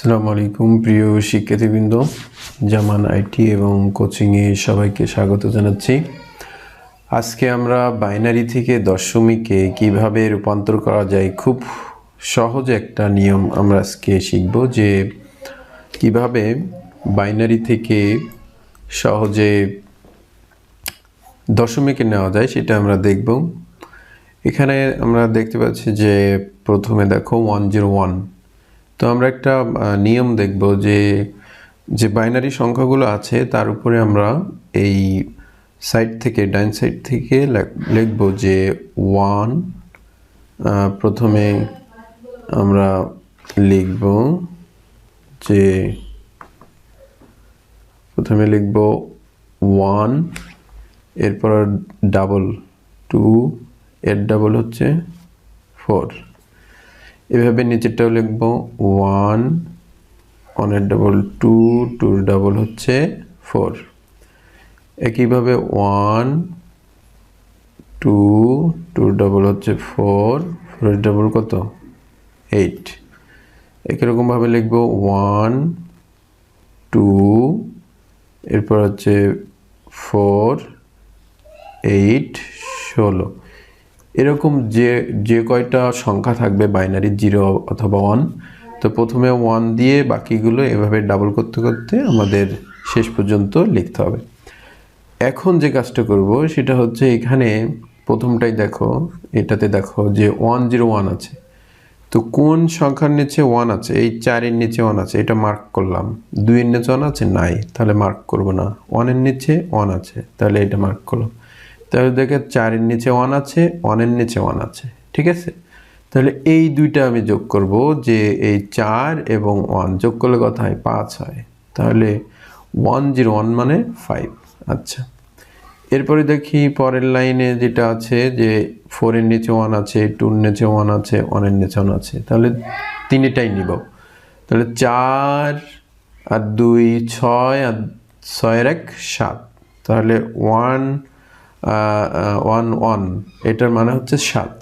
আসসালামু আলাইকুম, প্রিয় শিক্ষার্থীবৃন্দ, জামান আইটি এবং কোচিংয়ে সবাইকে স্বাগত জানাচ্ছি। আজকে আমরা বাইনারি থেকে দশমিকে কীভাবে রূপান্তর করা যায়, খুব সহজ একটা নিয়ম আমরা আজকে শিখব যে কীভাবে বাইনারি থেকে সহজে দশমিকে নেওয়া যায় সেটা আমরা দেখব। এখানে আমরা দেখতে পাচ্ছি যে প্রথমে দেখো, ওয়ান জিরো ওয়ান। তো আমরা একটা নিয়ম দেখব যে যে বাইনারি সংখ্যাগুলো আছে, তার উপরে আমরা এই সাইড থেকে ডাইন সাইড থেকে লেখ- লিখব যে ওয়ান প্রথমে আমরা লিখব যে, প্রথমে লিখব ওয়ান, এরপর ডাবল টু, এর ডাবল হচ্ছে ফোর। এভাবে নিচেরটাও লিখব ওয়ান, ওয়ানের ডাবল টু টুর ডাবল হচ্ছে ফোর একইভাবে ওয়ান টু টুর ডাবল হচ্ছে ফোর ফোরের ডাবল কত? এইট একই রকমভাবে লিখব ওয়ান টু এরপর হচ্ছে ফোর এইট ষোলো. এরকম যে যে কয়টা সংখ্যা থাকবে বাইনারি জিরো অথবা ওয়ান তো প্রথমে ওয়ান দিয়ে বাকিগুলো এভাবে ডাবল করতে করতে আমাদের শেষ পর্যন্ত লিখতে হবে। এখন যে কাজটা করব সেটা হচ্ছে এখানে প্রথমটাই দেখো, এটাতে দেখো যে ওয়ান জিরো ওয়ান আছে। তো কোন সংখ্যার নিচে ওয়ান আছে? এই চারের নিচে ওয়ান আছে, এটা মার্ক করলাম। দুইয়ের নিচে ওয়ান আছে? নাই, তাহলে মার্ক করব না। ওয়ানের নিচে ওয়ান আছে, তাহলে এটা মার্ক করলাম। তাহলে দেখে চারের নিচে ওয়ান আছে ওয়ানের নিচে ওয়ান আছে, ঠিক আছে? তাহলে এই দুইটা আমি যোগ করব যে এই চার এবং ওয়ান যোগ করলে কথা হয়? পাঁচ হয়। তাহলে ওয়ান জিরো ওয়ান মানে ফাইভ আচ্ছা। এরপরে দেখি পরের লাইনে যেটা আছে যে ফোরের নিচে ওয়ান আছে টুর নিচে ওয়ান আছে ওয়ানের নিচে ওয়ান আছে। তাহলে তিনটাই নিব। তাহলে চার আর দুই ছয় আর ছয়ের এক সাত। তাহলে ওয়ান ওয়ান ওয়ান এটার মানে হচ্ছে সাত।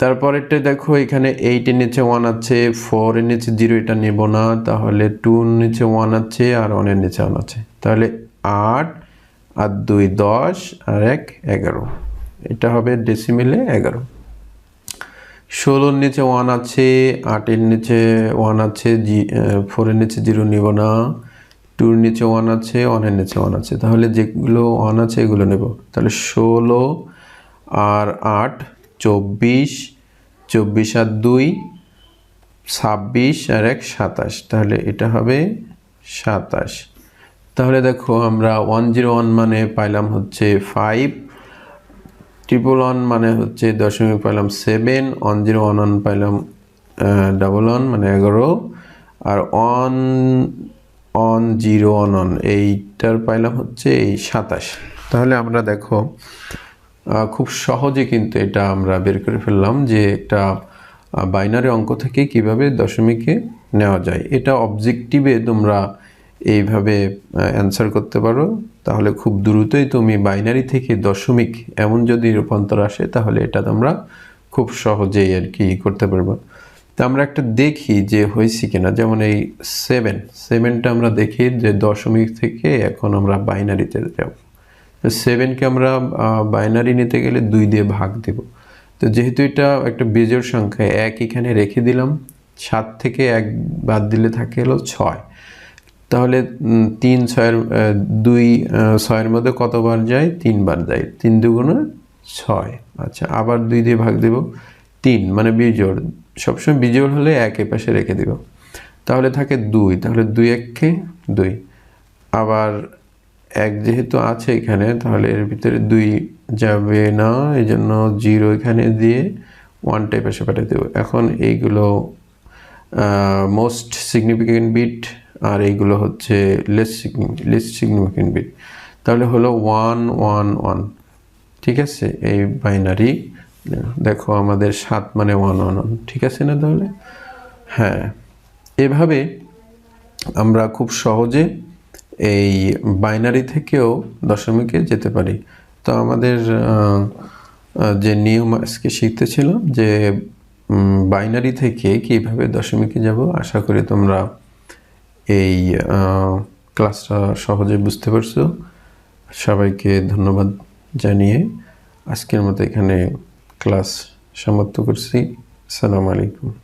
তারপরেরটা দেখো, এখানে এইটের নিচে ওয়ান আছে ফোরের নিচে জিরো এটা নেব না, তাহলে টুর নিচে ওয়ান আছে আর ওয়ানের নিচে ওয়ান আছে। তাহলে আট আর দুই দশ আর এক এগারো। এটা হবে ডেসিমেলে এগারো। ষোলোর নিচে ওয়ান আছে আটের নিচে ওয়ান আছে, জি ফোরের নিচে জিরো নিব না। টুর নিচে ওয়ান আছে ওয়ানের নিচে ওয়ান আছে। তাহলে যেগুলো ওয়ান আছে, এগুলো নেব। তাহলে ষোলো আর আট, চব্বিশ চব্বিশ আর দুই, ছাব্বিশ আর এক, সাতাশ। তাহলে এটা হবে সাতাশ। তাহলে দেখো আমরা ওয়ান জিরো ওয়ান মানে পাইলাম হচ্ছে ফাইভ ট্রিপল ওয়ান মানে হচ্ছে দশমিক পাইলাম seven one zero one one পাইলাম ডাবল ওয়ান মানে এগারো। আর one one zero one one এইটার পাইলাম হচ্ছে এই সাতাশ। তাহলে আমরা দেখো খুব সহজে কিন্তু এটা আমরা বের করে ফেললাম যে একটা বাইনারি অঙ্ক থেকে কীভাবে দশমিকে নেওয়া যায়। এটা অবজেক্টিভে তোমরা এইভাবে অ্যান্সার করতে পারো। তাহলে খুব দ্রুতই তুমি বাইনারি থেকে দশমিক এমন যদি রূপান্তর আসে, তাহলে এটা তোমরা খুব সহজেই আর কি করতে পারব। তা আমরা একটা দেখি যে হয়েছে কিনা। যেমন এই সেভেন সেভেনটা আমরা দেখি যে দশমিক থেকে এখন আমরা বাইনারিতে যাব। তো সেভেনকে আমরা বাইনারি নিতে গেলে দুই দিয়ে ভাগ দেব। তো যেহেতু এটা একটা বেজোড় সংখ্যা, এক এখানে রেখে দিলাম, সাত থেকে এক বাদ দিলে থাকে হলো ছয়। তাহলে তিন ছয়ের দুই ছয়ের মধ্যে কতবার যায়? তিনবার যায়। তিন দুগুণে ছয়। আচ্ছা আবার দুই দিয়ে ভাগ দেব। তিন মানে বিজোড়। সবসময় বিজোড় হলে এক এ পাশে রেখে দিব। তাহলে থাকে দুই, তাহলে দুই এককে দুই। আবার এক যেহেতু আছে এখানে, তাহলে এর ভিতরে দুই যাবে না এই জন্য জিরো এখানে দিয়ে ওয়ানটা পাশে পাঠিয়ে দেবো। এখন এইগুলো মোস্ট সিগনিফিকেন্ট বিট আর এইগুলো হচ্ছে লেস লেস সিগনিফিকেন্ট বিট তাহলে হলো ওয়ান ওয়ান ওয়ান ঠিক আছে? এই বাইনারি দেখো আমাদের সাত মানে ওয়ান ওয়ান ওয়ান ঠিক আছে না তাহলে? হ্যাঁ এভাবে আমরা খুব সহজে এই বাইনারি থেকেও দশমিকে যেতে পারি। তো আমাদের যে নিয়ম আজকে শিখতেছিলাম যে বাইনারি থেকে কীভাবে দশমিকে যাব, আশা করি তোমরা এই ক্লাসটা সহজে বুঝতে পারছ। সবাইকে ধন্যবাদ জানিয়ে আজকের মতো এখানে ক্লাস সমাপ্ত করছি। আসসালামু আলাইকুম।